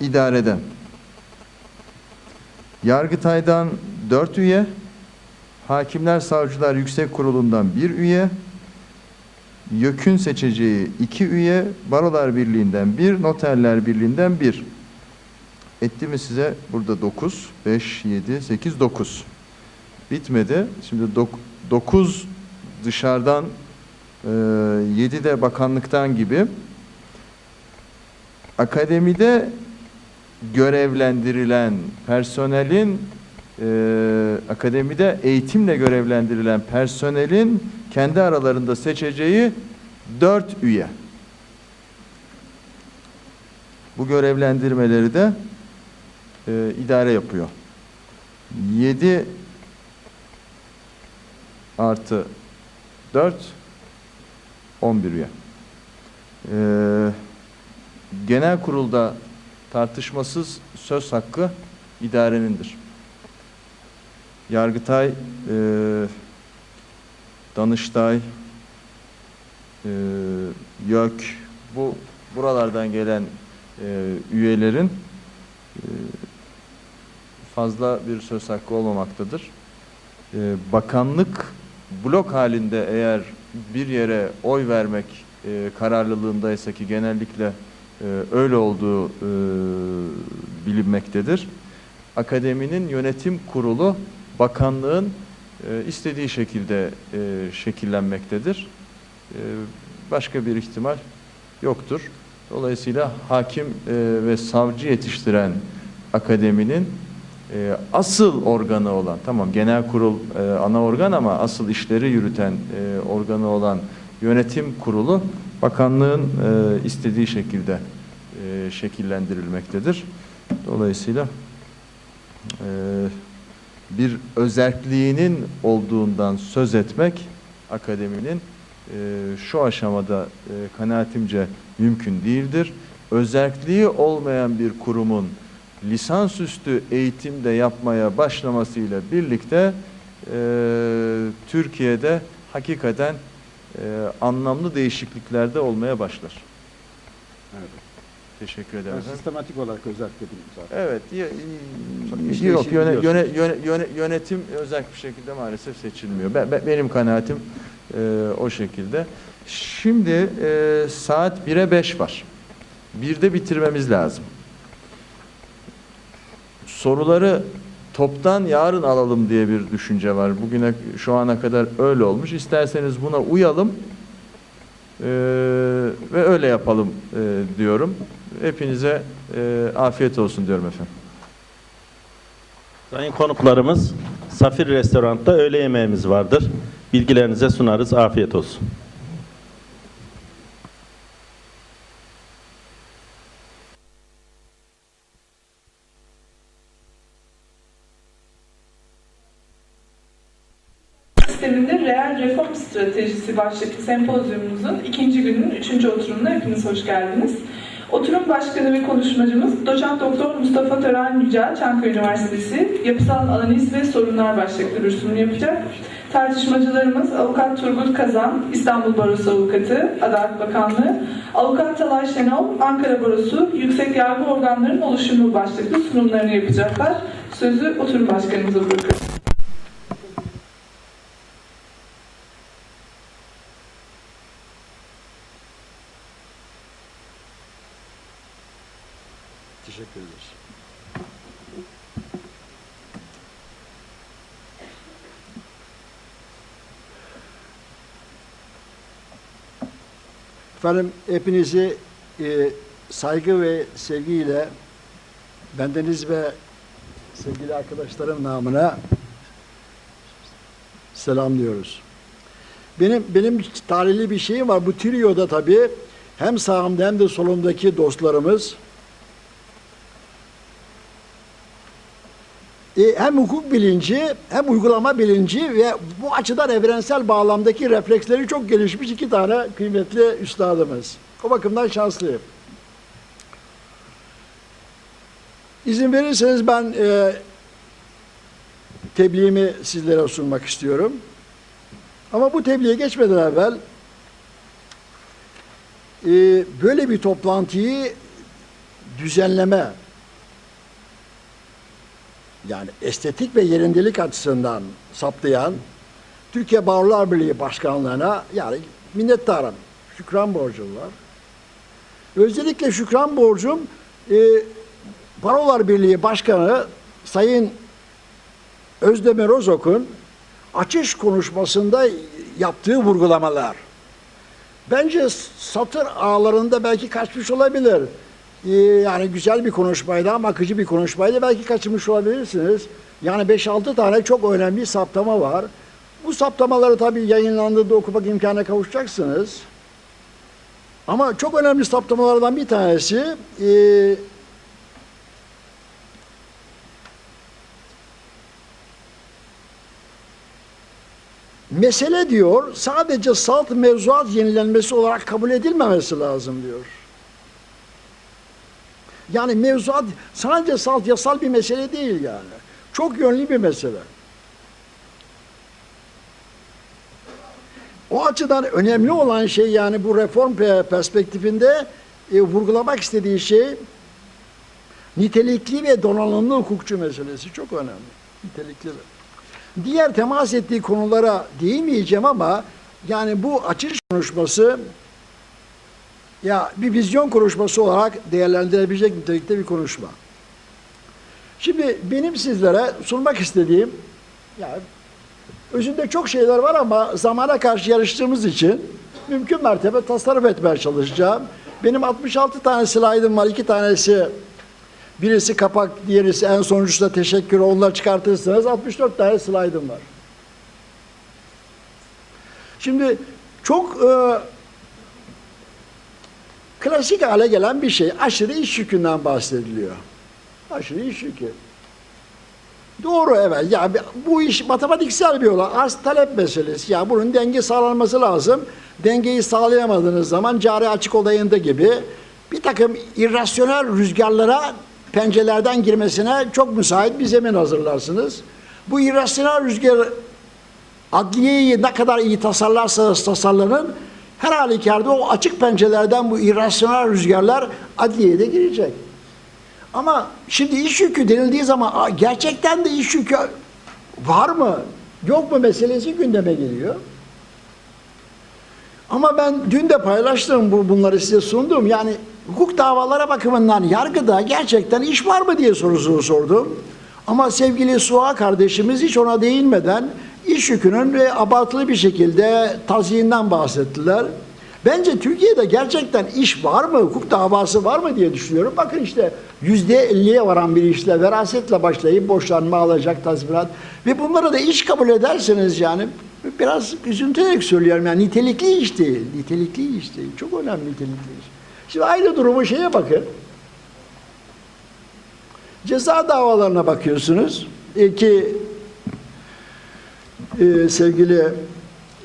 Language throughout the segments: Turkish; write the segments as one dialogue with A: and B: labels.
A: idareden. Yargıtay'dan 4 üye, Hakimler Savcılar Yüksek Kurulu'ndan 1 üye, YÖK'ün seçeceği 2 üye, Barolar Birliği'nden 1, Noterler Birliği'nden 1. Etti mi size burada 9, 5, 7, 8, 9. Bitmedi. Şimdi 9 dışarıdan, 7 de bakanlıktan gibi. Akademide görevlendirilen personelin e, akademide eğitimle görevlendirilen personelin kendi aralarında seçeceği dört üye. Bu görevlendirmeleri de e, idare yapıyor. 7 artı 4 11 üye. Ee, genel kurulda tartışmasız söz hakkı idarenindir. Yargıtay, e, Danıştay, e, YÖK, bu buralardan gelen e, üyelerin e, fazla bir söz hakkı olmamaktadır. E, bakanlık blok halinde eğer bir yere oy vermek e, kararlılığındaysa ki genellikle öyle olduğu e, bilinmektedir. Akademinin yönetim kurulu bakanlığın e, istediği şekilde e, şekillenmektedir. E, başka bir ihtimal yoktur. Dolayısıyla hakim e, ve savcı yetiştiren akademinin e, asıl organı olan, tamam genel kurul e, ana organ ama asıl işleri yürüten e, organı olan yönetim kurulu bakanlığın e, istediği şekilde e, şekillendirilmektedir. Dolayısıyla e, bir özerkliğinin olduğundan söz etmek akademinin e, şu aşamada e, kanaatimce mümkün değildir. Özerkliği olmayan bir kurumun lisansüstü eğitimde yapmaya başlamasıyla birlikte e, Türkiye'de hakikaten e, anlamlı değişiklikler de olmaya başlar.
B: Evet.
A: Teşekkür ederim. Efendim.
B: sistematik olarak özetledim zaten.
A: Evet, y-
B: Çok
A: y-
B: işleyişi
A: yok yöne- yöne- yöne- yöne- yönetim özel bir şekilde maalesef seçilmiyor. Ben, ben- benim kanaatim e, o şekilde. Şimdi e, saat 1'e 5 var. 1'de bitirmemiz lazım. Soruları toptan yarın alalım diye bir düşünce var. Bugüne şu ana kadar öyle olmuş. İsterseniz buna uyalım e, ve öyle yapalım e, diyorum. Hepinize e, afiyet olsun diyorum efendim.
C: Sayın konuklarımız, Safir Restoran'ta öğle yemeğimiz vardır. Bilgilerinize sunarız. Afiyet olsun.
D: Stratejisi başlıklı sempozyumumuzun ikinci gününün üçüncü oturumuna hepiniz hoş geldiniz. Oturum başkanı ve konuşmacımız Doçent Doktor Mustafa Tören Yücel Çankaya Üniversitesi Yapısal Analiz ve Sorunlar başlıklı bir sunum yapacak. Tartışmacılarımız Avukat Turgut Kazan, İstanbul Barosu Avukatı, Adalet Bakanlığı, Avukat Talay Şenol, Ankara Barosu, Yüksek Yargı Organlarının Oluşumu başlıklı sunumlarını yapacaklar. Sözü oturum başkanımıza bırakıyorum.
B: Teşekkür ederiz. Efendim hepinizi e, saygı ve sevgiyle bendeniz ve sevgili arkadaşlarım namına selamlıyoruz. Benim benim tarihli bir şeyim var. Bu trioda tabii hem sağımda hem de solumdaki dostlarımız hem hukuk bilinci hem uygulama bilinci ve bu açıdan evrensel bağlamdaki refleksleri çok gelişmiş iki tane kıymetli üstadımız. O bakımdan şanslıyım. İzin verirseniz ben e, tebliğimi sizlere sunmak istiyorum. Ama bu tebliğe geçmeden evvel e, böyle bir toplantıyı düzenleme yani estetik ve yerindelik açısından saptayan Türkiye Barolar Birliği Başkanlığı'na yani minnettarım. Şükran borcum var. Özellikle şükran borcum e, Barolar Birliği Başkanı Sayın Özdemir Özok'un açış konuşmasında yaptığı vurgulamalar. Bence satır ağlarında belki kaçmış olabilir. Ee, yani güzel bir konuşmaydı ama akıcı bir konuşmaydı. Belki kaçırmış olabilirsiniz. Yani 5-6 tane çok önemli saptama var. Bu saptamaları tabii yayınlandığında okumak imkanına kavuşacaksınız. Ama çok önemli saptamalardan bir tanesi e, mesele diyor sadece salt mevzuat yenilenmesi olarak kabul edilmemesi lazım diyor. Yani mevzuat sadece salt yasal bir mesele değil yani. Çok yönlü bir mesele. O açıdan önemli olan şey yani bu reform pe- perspektifinde e, vurgulamak istediği şey nitelikli ve donanımlı hukukçu meselesi çok önemli. Nitelikli. Diğer temas ettiği konulara değinmeyeceğim ama yani bu açış konuşması ya bir vizyon konuşması olarak değerlendirebilecek nitelikte bir konuşma. Şimdi benim sizlere sunmak istediğim yani özünde çok şeyler var ama zamana karşı yarıştığımız için mümkün mertebe tasarruf etmeye çalışacağım. Benim 66 tane slaydım var. iki tanesi birisi kapak, diğerisi en sonuncusu da teşekkür. Onları çıkartırsanız 64 tane slaydım var. Şimdi çok e, klasik hale gelen bir şey. Aşırı iş yükünden bahsediliyor. Aşırı iş yükü. Doğru evet. Ya bu iş matematiksel bir olay. Arz talep meselesi. Ya bunun denge sağlanması lazım. Dengeyi sağlayamadığınız zaman cari açık olayında gibi bir takım irrasyonel rüzgarlara pencerelerden girmesine çok müsait bir zemin hazırlarsınız. Bu irrasyonel rüzgar adliyeyi ne kadar iyi tasarlarsanız tasarlanın her halükarda o açık pencerelerden bu irrasyonel rüzgarlar adliyeye de girecek. Ama şimdi iş yükü denildiği zaman "Aa, gerçekten de iş yükü var mı yok mu meselesi gündeme geliyor. Ama ben dün de paylaştım bu, bunları size sundum. Yani hukuk davalara bakımından yargıda gerçekten iş var mı diye sorusunu sordum. Ama sevgili Suha kardeşimiz hiç ona değinmeden iş yükünün ve abartılı bir şekilde taziyinden bahsettiler. Bence Türkiye'de gerçekten iş var mı, hukuk davası var mı diye düşünüyorum. Bakın işte yüzde elliye varan bir işle, verasetle başlayıp boşanma alacak tazminat. Ve bunları da iş kabul ederseniz yani biraz üzüntülerek söylüyorum yani nitelikli iş değil, nitelikli iş değil. Çok önemli nitelikli iş. Şimdi aynı durumu şeye bakın. Ceza davalarına bakıyorsunuz. E ki e, sevgili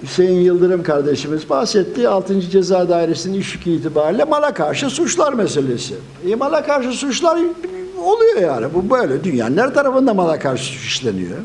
B: Hüseyin Yıldırım kardeşimiz bahsetti. 6. Ceza Dairesi'nin iş yükü itibariyle mala karşı suçlar meselesi. E, mala karşı suçlar oluyor yani. Bu böyle. Dünyanın her tarafında mala karşı suç işleniyor.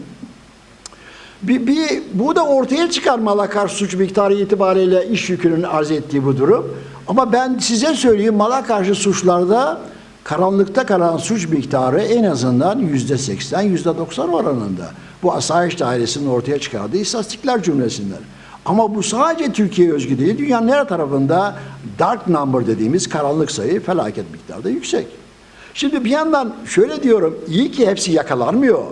B: Bir, bir, bu da ortaya çıkan mala karşı suç miktarı itibariyle iş yükünün arz ettiği bu durum. Ama ben size söyleyeyim mala karşı suçlarda karanlıkta kalan suç miktarı en azından yüzde seksen, yüzde doksan oranında. Bu asayiş dairesinin ortaya çıkardığı istatistikler cümlesinden. Ama bu sadece Türkiye özgü değil, dünyanın her tarafında dark number dediğimiz karanlık sayı felaket miktarda yüksek. Şimdi bir yandan şöyle diyorum, iyi ki hepsi yakalanmıyor.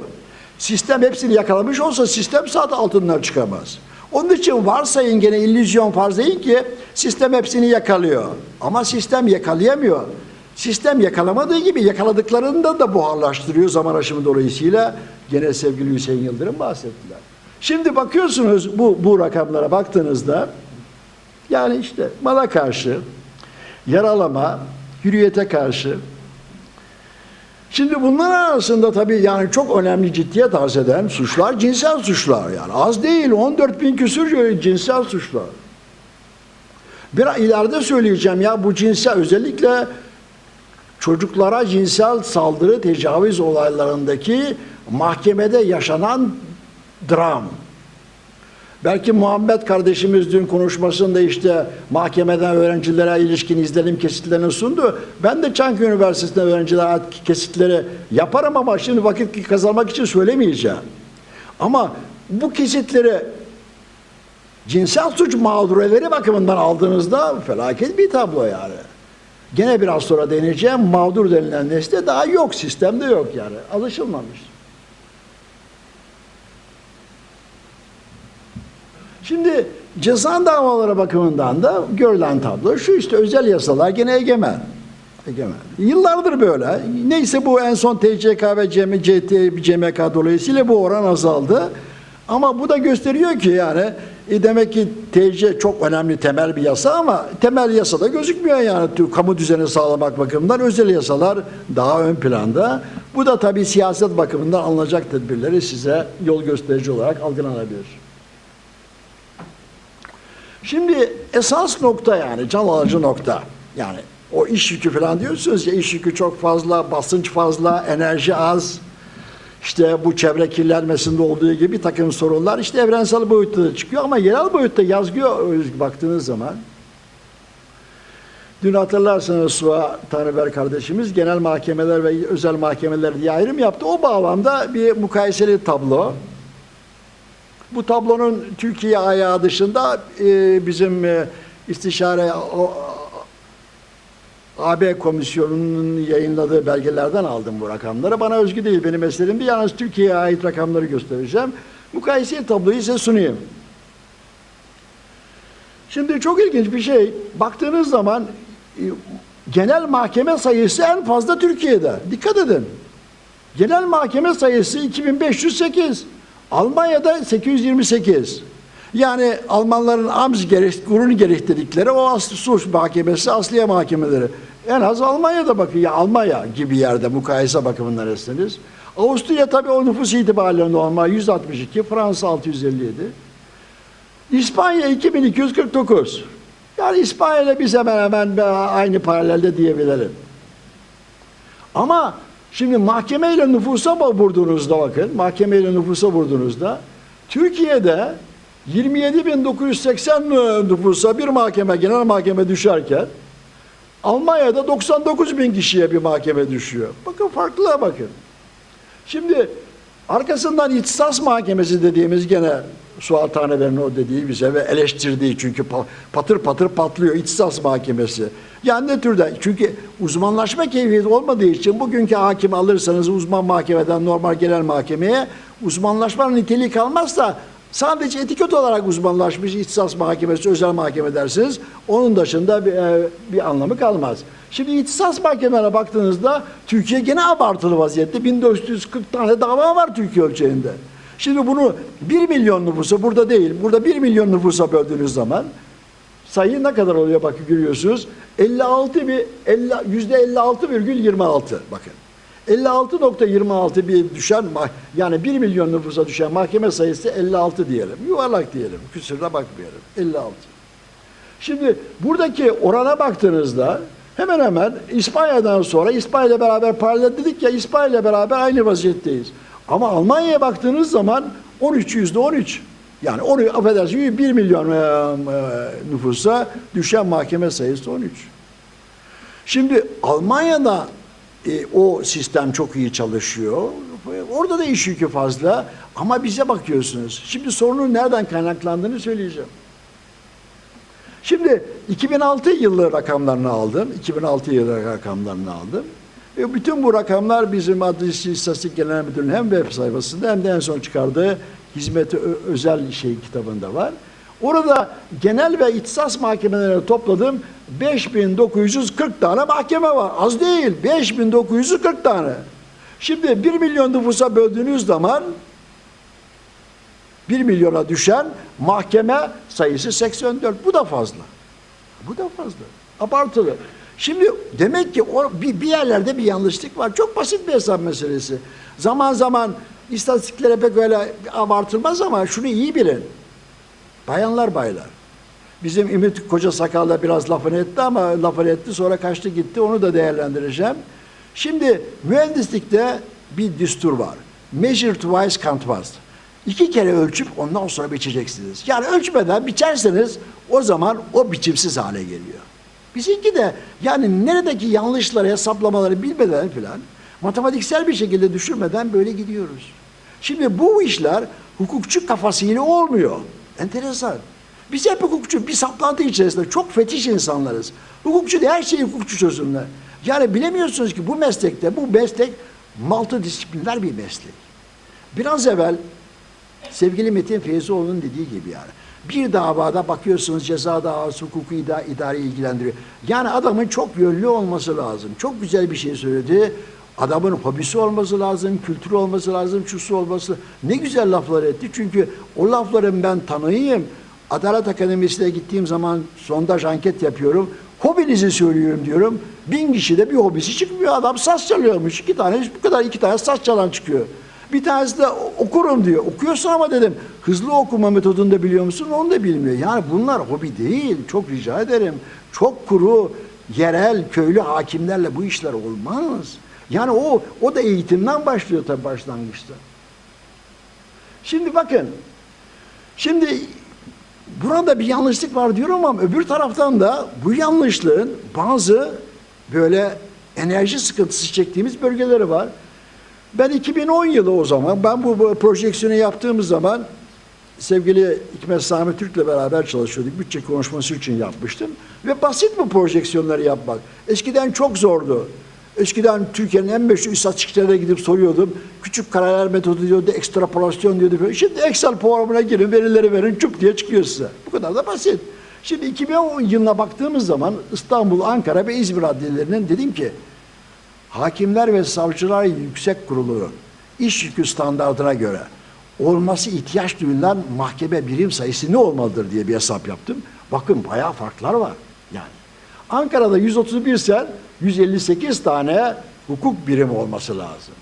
B: Sistem hepsini yakalamış olsa sistem zaten altından çıkamaz. Onun için varsayın gene illüzyon farzayın ki sistem hepsini yakalıyor. Ama sistem yakalayamıyor. Sistem yakalamadığı gibi yakaladıklarını da buharlaştırıyor zaman aşımı dolayısıyla. Gene sevgili Hüseyin Yıldırım bahsettiler. Şimdi bakıyorsunuz bu, bu rakamlara baktığınızda yani işte mala karşı, yaralama, hürriyete karşı, Şimdi bunlar arasında tabii yani çok önemli ciddiyet arz eden suçlar cinsel suçlar yani. Az değil 14 bin küsur cinsel suçlar. Bir ileride söyleyeceğim ya bu cinsel özellikle çocuklara cinsel saldırı tecavüz olaylarındaki mahkemede yaşanan dram. Belki Muhammed kardeşimiz dün konuşmasında işte mahkemeden öğrencilere ilişkin izlenim kesitlerini sundu. Ben de Çankaya Üniversitesi'nde öğrencilere kesitleri yaparım ama şimdi vakit kazanmak için söylemeyeceğim. Ama bu kesitleri cinsel suç mağdureleri bakımından aldığınızda felaket bir tablo yani. Gene biraz sonra deneyeceğim mağdur denilen nesne daha yok sistemde yok yani alışılmamış. Şimdi ceza davaları bakımından da görülen tablo şu işte özel yasalar gene egemen. Egemen. Yıllardır böyle. Neyse bu en son TCK ve CM, CT, CMK dolayısıyla bu oran azaldı. Ama bu da gösteriyor ki yani e demek ki TC çok önemli temel bir yasa ama temel yasada gözükmüyor yani kamu düzeni sağlamak bakımından özel yasalar daha ön planda. Bu da tabii siyaset bakımından alınacak tedbirleri size yol gösterici olarak algılanabilir. Şimdi esas nokta yani can alıcı nokta. Yani o iş yükü falan diyorsunuz ya iş yükü çok fazla, basınç fazla, enerji az. İşte bu çevre kirlenmesinde olduğu gibi bir takım sorunlar işte evrensel boyutta da çıkıyor ama yerel boyutta yazgıya özgü baktığınız zaman Dün hatırlarsanız Suha Tanrıver kardeşimiz genel mahkemeler ve özel mahkemeler diye ayrım yaptı. O bağlamda bir mukayeseli tablo. Bu tablonun Türkiye ayağı dışında e, bizim e, istişare AB komisyonunun yayınladığı belgelerden aldım bu rakamları. Bana özgü değil benim eserimdi. Yalnız Türkiye'ye ait rakamları göstereceğim. Mukayeseli tabloyu size sunayım. Şimdi çok ilginç bir şey. Baktığınız zaman e, genel mahkeme sayısı en fazla Türkiye'de. Dikkat edin. Genel mahkeme sayısı 2508. Almanya'da 828. Yani Almanların Amts Gurun gerektirdikleri o aslı suç mahkemesi, asliye mahkemeleri. En az Almanya'da bakın ya Almanya gibi yerde mukayese bakımından etseniz. Avusturya tabii o nüfus itibariyle normal 162, Fransa 657. İspanya 2249. Yani İspanya ile biz hemen hemen aynı paralelde diyebilirim. Ama şimdi mahkemeyle nüfusa vurduğunuzda bakın, mahkemeyle nüfusa vurduğunuzda Türkiye'de 27.980 nüfusa bir mahkeme, genel mahkeme düşerken Almanya'da 99 bin kişiye bir mahkeme düşüyor. Bakın farklılığa bakın. Şimdi arkasından ihtisas mahkemesi dediğimiz gene Suat Tanrıver'in o dediği bize ve eleştirdiği çünkü pa- patır patır patlıyor ihtisas mahkemesi. Yani ne türde? Çünkü uzmanlaşma keyfiyeti olmadığı için bugünkü hakim alırsanız uzman mahkemeden normal genel mahkemeye uzmanlaşmanın niteliği kalmazsa sadece etiket olarak uzmanlaşmış ihtisas mahkemesi, özel mahkeme dersiniz. Onun dışında bir, e, bir anlamı kalmaz. Şimdi ihtisas mahkemelerine baktığınızda Türkiye gene abartılı vaziyette. 1440 tane dava var Türkiye ölçeğinde. Şimdi bunu 1 milyon nüfusa burada değil, burada 1 milyon nüfusa böldüğünüz zaman sayı ne kadar oluyor bakın görüyorsunuz. 56 bir 50 yüzde 56,26 bakın. 56.26 bir düşen yani 1 milyon nüfusa düşen mahkeme sayısı 56 diyelim. Yuvarlak diyelim. Küsürle bakmayalım. 56. Şimdi buradaki orana baktığınızda hemen hemen İspanya'dan sonra İspanya ile beraber paralel dedik ya İspanya ile beraber aynı vaziyetteyiz. Ama Almanya'ya baktığınız zaman 13 yüzde 13. Yani onu affedersiniz 1 milyon e, e, nüfusa düşen mahkeme sayısı 13. Şimdi Almanya'da e, o sistem çok iyi çalışıyor. Orada da iş yükü fazla ama bize bakıyorsunuz. Şimdi sorunun nereden kaynaklandığını söyleyeceğim. Şimdi 2006 yılı rakamlarını aldım. 2006 yılı rakamlarını aldım. E bütün bu rakamlar bizim Adli İstatistik Genel Müdürlüğü'nün hem web sayfasında hem de en son çıkardığı hizmeti özel şey kitabında var. Orada genel ve ihtisas mahkemelerini topladım. 5940 tane mahkeme var. Az değil. 5940 tane. Şimdi 1 milyon nüfusa böldüğünüz zaman 1 milyona düşen mahkeme sayısı 84. Bu da fazla. Bu da fazla. Abartılı. Şimdi demek ki o, bir, bir yerlerde bir yanlışlık var. Çok basit bir hesap meselesi. Zaman zaman istatistiklere pek öyle abartılmaz ama şunu iyi bilin. Bayanlar baylar. Bizim Ümit Koca Sakal'da biraz lafını etti ama lafını etti sonra kaçtı gitti onu da değerlendireceğim. Şimdi mühendislikte bir düstur var. Measure twice count once. İki kere ölçüp ondan sonra biçeceksiniz. Yani ölçmeden biçerseniz o zaman o biçimsiz hale geliyor. Bizimki de yani neredeki yanlışları, hesaplamaları bilmeden filan matematiksel bir şekilde düşünmeden böyle gidiyoruz. Şimdi bu işler hukukçu kafasıyla olmuyor. Enteresan. Biz hep hukukçu, bir saplantı içerisinde çok fetiş insanlarız. Hukukçu da her şeyi hukukçu çözümler. Yani bilemiyorsunuz ki bu meslekte, bu meslek multidisipliner bir meslek. Biraz evvel sevgili Metin Feyzoğlu'nun dediği gibi yani. Bir davada bakıyorsunuz ceza davası hukuku ida idare ilgilendiriyor. Yani adamın çok yönlü olması lazım. Çok güzel bir şey söyledi. Adamın hobisi olması lazım, kültürü olması lazım, şusu olması. Ne güzel laflar etti. Çünkü o lafların ben tanıyayım. Adalet Akademisi'ne gittiğim zaman sondaj anket yapıyorum. Hobinizi söylüyorum diyorum. Bin kişide bir hobisi çıkmıyor. Adam saz çalıyormuş. İki tane, bu kadar iki tane saz çalan çıkıyor. Bir tanesi de okurum diyor. Okuyorsun ama dedim hızlı okuma metodunu da biliyor musun? Onu da bilmiyor. Yani bunlar hobi değil. Çok rica ederim. Çok kuru, yerel, köylü hakimlerle bu işler olmaz. Yani o o da eğitimden başlıyor tabii başlangıçta. Şimdi bakın. Şimdi burada bir yanlışlık var diyorum ama öbür taraftan da bu yanlışlığın bazı böyle enerji sıkıntısı çektiğimiz bölgeleri var. Ben 2010 yılı o zaman, ben bu, bu projeksiyonu yaptığımız zaman sevgili Hikmet Sami Türk'le beraber çalışıyorduk. Bütçe konuşması için yapmıştım. Ve basit bu projeksiyonları yapmak. Eskiden çok zordu. Eskiden Türkiye'nin en meşhur istatistiklerine gidip soruyordum. Küçük kareler metodu diyordu, ekstrapolasyon diyordu. Böyle. Şimdi Excel programına girin, verileri verin, çup diye çıkıyor size. Bu kadar da basit. Şimdi 2010 yılına baktığımız zaman İstanbul, Ankara ve İzmir adliyelerinin dedim ki Hakimler ve Savcılar Yüksek Kurulu iş yükü standartına göre olması ihtiyaç duyulan mahkeme birim sayısı ne olmalıdır diye bir hesap yaptım. Bakın bayağı farklar var yani. Ankara'da 131 sen 158 tane hukuk birimi olması lazım.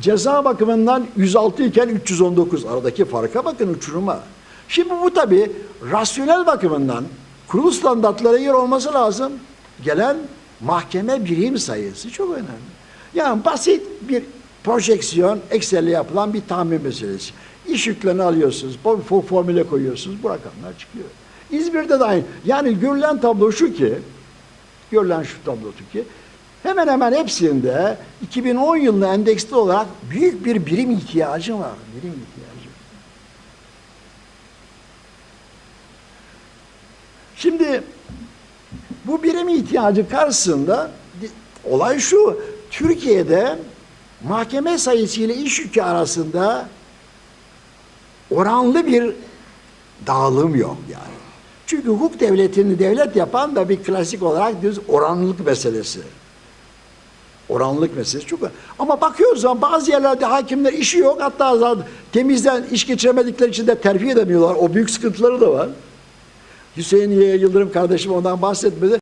B: Ceza bakımından 106 iken 319 aradaki farka bakın uçuruma. Şimdi bu tabi rasyonel bakımından kurulu standartlara göre olması lazım. Gelen mahkeme birim sayısı çok önemli. Yani basit bir projeksiyon Excel'le yapılan bir tahmin meselesi. İş yüklerini alıyorsunuz, formüle koyuyorsunuz, bu rakamlar çıkıyor. İzmir'de de aynı. Yani görülen tablo şu ki, görülen şu tablo şu ki, hemen hemen hepsinde 2010 yılına endeksli olarak büyük bir birim ihtiyacı var. Birim ihtiyacı. Şimdi bu birim ihtiyacı karşısında olay şu. Türkiye'de mahkeme sayısı ile iş yükü arasında oranlı bir dağılım yok yani. Çünkü hukuk devletini devlet yapan da bir klasik olarak diyoruz oranlılık meselesi. Oranlılık meselesi çok Ama bakıyoruz zaman bazı yerlerde hakimler işi yok. Hatta temizden iş geçiremedikleri için de terfi edemiyorlar. O büyük sıkıntıları da var. Hüseyin Yıldırım kardeşim ondan bahsetmedi.